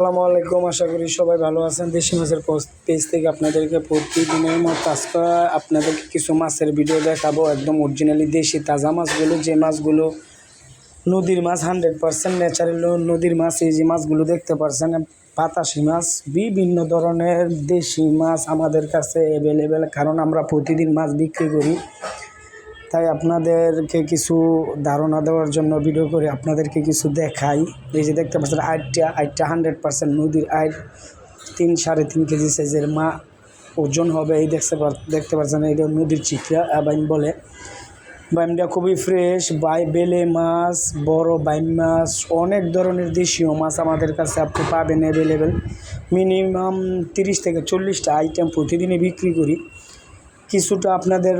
আসসালামু আলাইকুম, আশা করি সবাই ভালো আছেন। দেশি মাছের পেজ থেকে আপনাদেরকে প্রতিদিনের মতো আজকে আপনাদেরকে কিছু মাছের ভিডিও দেখাবো। একদম অরিজিনালি দেশি তাজা মাছগুলো, যে মাছগুলো নদীর মাছ হান্ড্রেড পার্সেন্ট ন্যাচারাল নদীর মাছ, এই যে মাছগুলো দেখতে পারছেন পাতাশি মাছ, বিভিন্ন ধরনের দেশি মাছ আমাদের কাছে অ্যাভেলেবেল কারণ আমরা প্রতিদিন মাছ বিক্রি করি। তাই আপনাদেরকে কিছু ধারণা দেওয়ার জন্য ভিডিও করে আপনাদেরকে কিছু দেখাই। এই যে দেখতে পাচ্ছেন, আটটা আটটা হান্ড্রেড পার্সেন্ট নদীর আইট তিন সাড়ে তিন কেজি সাইজের মা ওজন হবে। এই দেখতে দেখতে পাচ্ছেন এটা নদীর চিকরা বাইম বলে। বাইমটা খুবই ফ্রেশ বাই বেলে মাছ, বড় বাইম মাছ, অনেক ধরনের দেশীয় মাছ আমাদের কাছে আপনি পাবেন অ্যাভেলেবেল মিনিমাম তিরিশ থেকে চল্লিশটা আইটেম প্রতিদিনই বিক্রি করি। কিছুটা আপনাদের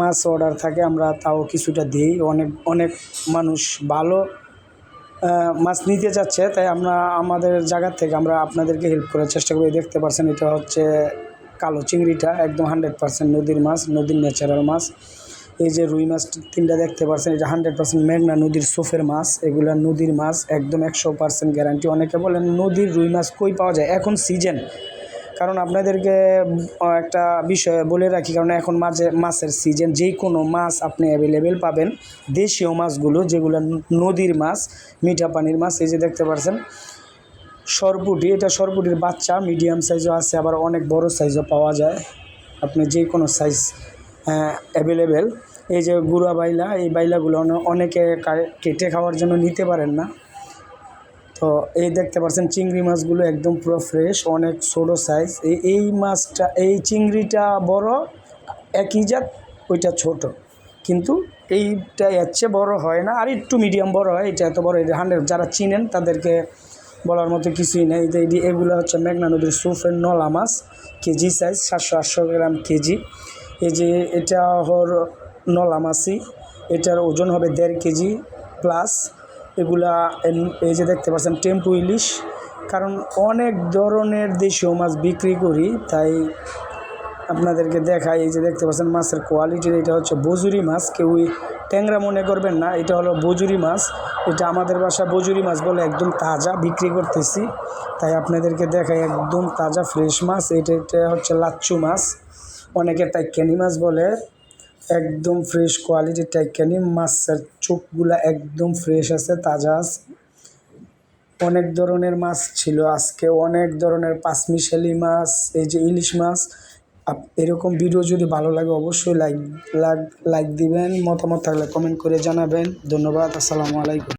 মাছ অর্ডার থাকে, আমরা তাও কিছুটা দিই। অনেক অনেক মানুষ ভালো মাছ নিতে যাচ্ছে তাই আমরা আমাদের জায়গা থেকে আমরা আপনাদেরকে হেল্প করার চেষ্টা করি। দেখতে পাচ্ছেন এটা হচ্ছে কালো চিংড়িটা, একদম হান্ড্রেড পার্সেন্ট নদীর মাছ, নদীর ন্যাচারাল মাছ। এই যে রুই মাছ তিনটা দেখতে পাচ্ছেন এটা হান্ড্রেড পার্সেন্ট মেঘনা নদীর সোফের মাছ, এগুলা নদীর মাছ, একদম একশো পার্সেন্ট গ্যারান্টি অনেকে বলেন নদীর রুই মাছ কই পাওয়া যায়? এখন সিজন কারণ আপনাদেরকে একটা বিষয় বলে রাখি, কারণ এখন মাঝে, মাছের সিজন যে কোনো মাছ আপনি অ্যাভেলেবেল পাবেন। দেশীয় মাছগুলো, যেগুলো নদীর মাছ, মিঠা পানির মাছ, এই যে দেখতে পাচ্ছেন সরপুটি, এটা সরপুটির বাচ্চা মিডিয়াম সাইজও আছে, আবার অনেক বড় সাইজও পাওয়া যায়। আপনি যে কোনো সাইজ অ্যাভেলেবেল এই যে গুঁড়া বাইলা, এই বাইলাগুলো অনেকে কেটে খাওয়ার জন্য নিতে পারেন না। তো এই দেখতে পাচ্ছেন, চিংড়ি মাছগুলো একদম পুরো ফ্রেশ অনেক ছোটো সাইজ এই এই মাছটা, এই চিংড়িটা বড়, একই জাত, ওইটা ছোট। কিন্তু এইটা এর চেয়ে বড় হয় না, আর একটু মিডিয়াম বড় হয়, এটা এত বড় এটা হান্ড্রেড যারা চিনেন, তাদেরকে বলার মতো কিছুই নেই। এগুলো হচ্ছে মেঘনা নদীর সুফের নলা মাছ, কেজি সাইজ সাতশো আটশো গ্রাম কেজি। এই যে এটা হর নলা মাছই, এটার ওজন হবে দেড় কেজি প্লাস এগুলা এই যে দেখতে পাচ্ছেন, টেম্পু ইলিশ। কারণ অনেক ধরনের দেশীয় মাছ বিক্রি করি, তাই আপনাদেরকে দেখাই। এই যে দেখতে পাচ্ছেন, মাছের কোয়ালিটির এটা হচ্ছে বজুরি মাছ। কেউই ট্যাংরা মনে করবেন না, এটা হলো বজুরি মাছ। এটা আমাদের বাসা বজুরি মাছ বলে একদম তাজা, বিক্রি করতেছি। তাই আপনাদেরকে দেখাই, একদম তাজা ফ্রেশ মাছ। এটা এটা হচ্ছে লাচ্চু মাছ। অনেকে টাইকানি মাছ বলে। একদম ফ্রেশ কোয়ালিটির টাইকানি, মাছের চোখগুলা একদম ফ্রেশ আছে, তাজা আছে। অনেক ধরনের মাছ ছিল আজকে, অনেক ধরনের পাঁচমিশালি মাছ, এই যে ইলিশ মাছ। এরকম ভিডিও যদি ভালো লাগে অবশ্যই লাইক লাইক দিবেন, মতামত থাকলে কমেন্ট করে জানাবেন। ধন্যবাদ, আসসালামু আলাইকুম।